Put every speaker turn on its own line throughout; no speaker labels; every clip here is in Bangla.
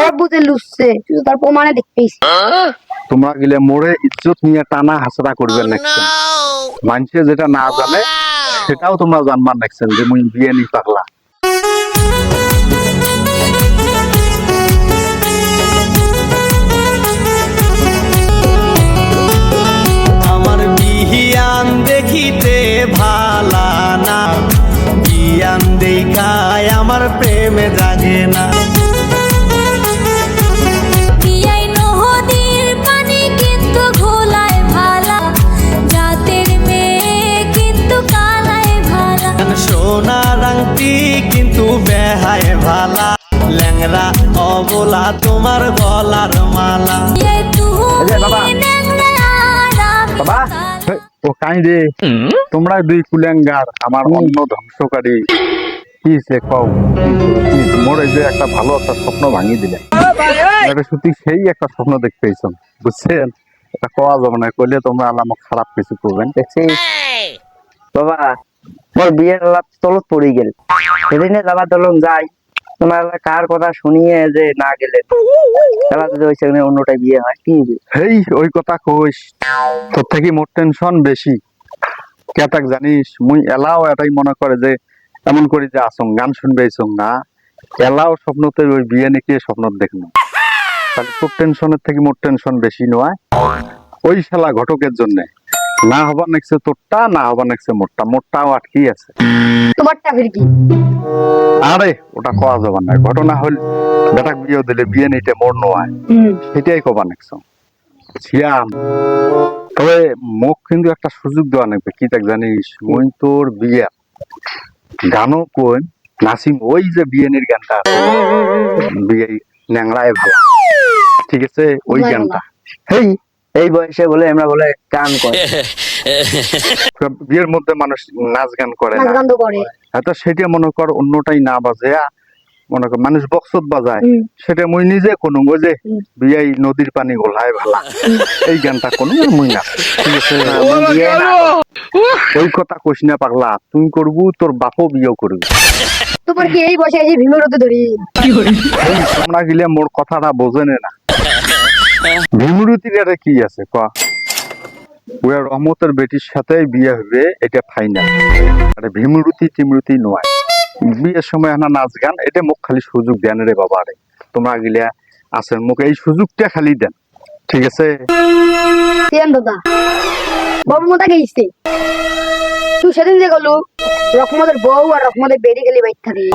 বড় বুঝে লুসছে শুধু তার প্রমাণে দেখতেইছি।
তোমরা গেলে মোড়ে ইজ্জত নিয়ে টানা হাসরা করবেন নেক্সট মানুষে যেটা না জানে সেটাও তোমরা জানবার নেক্সট যে মুই বিয়ে নি পাগলা।
ল্যাংরা অবলা তোমার গলার মালা।
বাবা।
ন্যাংরা।
ও কাই রে তোমরা দুই কুলেঙ্গার আমার অন্য ধ্বংসকারী। কি সে কও? মোর যে একটা ভালো একটা স্বপ্ন ভাঙি দিলে। এটা সত্যি সেই একটা স্বপ্ন দেখতে পেয়েছ বুঝছেন? এটা কওয়া যাবে না কইলে তোমরা আল্লাহ আমাকে খারাপ কিছু করবেন।
দেখছি। বাবা মোর বিয়ের লাভ তলত পড়ে গেল। সেদিনে যাবার দলম যাই। তোমার কার কথা শুনিয়ে যে না গেলে? তারা যদি ওই সেখানে অন্যটা বিয়ে হয়, কি
হেই, ওই কথা কইস। তোর থেকে মোর টেনশন বেশি। কেতাক জানিস, মুই এলাও এটাই মনে করে যে, এমন করি যে আসং, গান শুনবে আইসং না? এলাও স্বপ্নতে ওই বিয়ে নাকি স্বপ্ন দেখনো তাহলে তোর টেনশনের থেকে মোর টেনশন বেশি নয়। ওই শালা ঘটকের জন্য। না হবার নেক্সে তোরটা না হবার নেক্সে মোরটা। মোরটাও আটকি আছে।
তোমারটা ফির কি?
আরে ওটা কওয়া যাবে না ঘটনা হল বেটাক বিয়ে দিলে বিয়ে নিতে মোর নয় সেটাই কবা নেক্সট ছিয়াম তবে মোক কিন্তু একটা সুযোগ দেওয়া নেবে কি দেখ জানিস মুই তোর বিয়ে। গানও কই নাচিম ওই যে বিয়েনের গানটা। বিয়ে ন্যাংরায় ভালো ঠিক আছে? ওই গানটা।
হেই এই বয়সে বলে আমরা বলে গান করে।
বিয়ের মধ্যে মানুষ নাচ গান করে
নাচ গান তো করে
হয়তো সেটা মনে কর অন্যটাই না বাজে মনে কর মানুষ বক্সত বাজায়। সেটা মুই নিজে কোনো ওই যে বিয়াই নদীর পানি গোলায় ভালা এই গানটা কোনো মুই না ঠিক আছে ওই কথা কইস না পাগলা তুই করবু তোর বাপও বিয়ে করবি।
তোমার কি এই বসে এই ভীমের ধরি?
তোমরা গিলে মোর কথাটা বোঝেনে না। ভীমরুতির এটা কি আছে? ক। ওয়া রহমতের বেটির সাথে বিয়ে হবে, এটা ফাইনাল আরে ভীমরুতি টিমরুতি নয়। বিয়ের সময় না নাচ গান, এটা মুখ খালি সুযোগ দেন রে বাবা রে। তোমরা গিলে আছেন মুখ এই সুযোগটা খালি দেন। ঠিক আছে?
দাদা, বাবু মতা গেইছে? তুই সেদিন যে গেলু রকমদের বউ আর রকমদের বেড়ে গেলি বাইক থাকি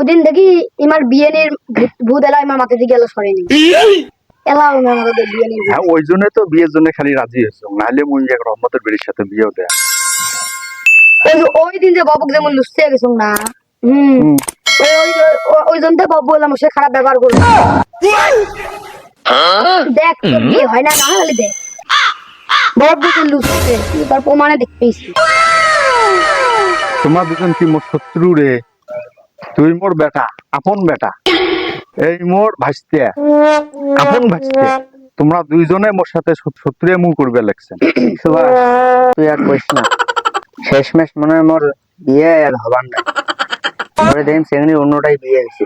ওদিন দেখি ইমার বিয়েনের ভূত এলা ইমার মাথা দিকে এলো সরেনি। এলা ইমার মাথা দিয়ে বিয়ে নিয়ে
হ্যাঁ ওই জন্য তো বিয়ের জন্য খালি রাজি হয়েছে। নাহলে মুই এক রহমতের বেটির সাথে বিয়েও দেয়া।
ওই দিন যে বাবুক যেমন লুসতে গেছো না হুম। ওই জন্য বাবু বললাম সে খারাপ ব্যবহার করবে দেখ বিয়ে হয় না না হলে দেখ। তুই তার প্রমাণে দেখতেইছি
তোমার দুজন কি মোর শত্রু রে তুই মোর বেটা আপন বেটা এই মোর ভাসতে আপন ভাসতে তোমরা দুইজনে মোর সাথে শত- শত্রুয়ে মুখ করবে লাগছেন
সুভাষ তুই আর কইস না শেষমেশ মনে হয় মোর বিয়ে আর হবার না পরে দেখেন সেখানে অন্যটাই বিয়ে হয়েছে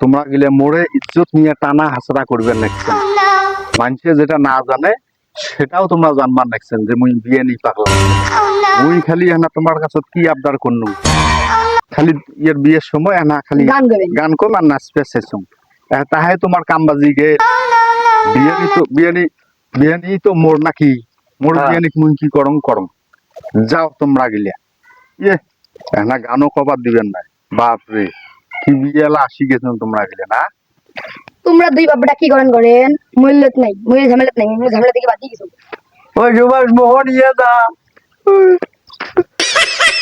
তোমরা গেলে মোড়ে ইজ্জত নিয়ে টানা হাসরা করবেন লাগছেন মানুষে যেটা না জানে সেটাও তোমরা জানবার লাগছেন যে মুই বিয়ে নি পাগলা। মুই খালি এনা তোমার কাছে কি আবদার করনু খালি ইয়ের বিয়ের সময় এনা খালি
গান
কম আর নাচবে শেষম। তাহে তোমার কামবাজি গে। বিয়ানি তো বিয়ানি বিয়ানি তো মোর নাকি? মোর
হ্যাঁ।
বিয়ানি মুই কি করং করং যাও তোমরা গিলিয়া ইয়ে না গানও কবার দিবেন না বাপ রে কি বিয়ালা আসি গেছেন তোমরা গিলে না?
তোমরা দুই বাপটা কি করেন করেন মূল্যত নাই মূল্য ঝামেলাত নাই মূল্য ঝামেলা থেকে বাদ দিয়ে গেছো
ওই সুভাষ মোহন ইয়ে দা।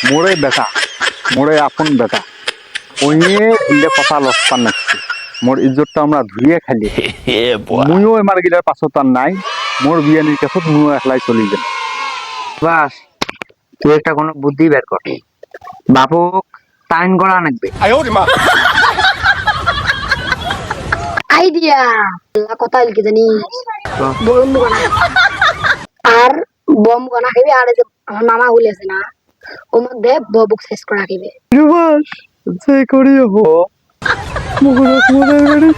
মোরে বেটা মোরে আপন বেটা। ওইয়ে ইলে কথা লস্তান নাচছে। মোর ইজ্জতটা আমরা ধুয়ে খালি মুইও এমার গিলার পাছত আর নাই মোর বিয়ানির কাছত মুইও একলাই চলি গেল
বাস তুই একটা কোনো বুদ্ধি বের কর। বাপুক করা লাগবে।
আইডিয়া। কথা কি জানি? বম গনা আর বম গনা খাবি আর যে আমার মামা বলেছে না ওর মধ্যে ববুক শেষ করা
রুবাস যে করি হো মুখরক মোদের বাড়ি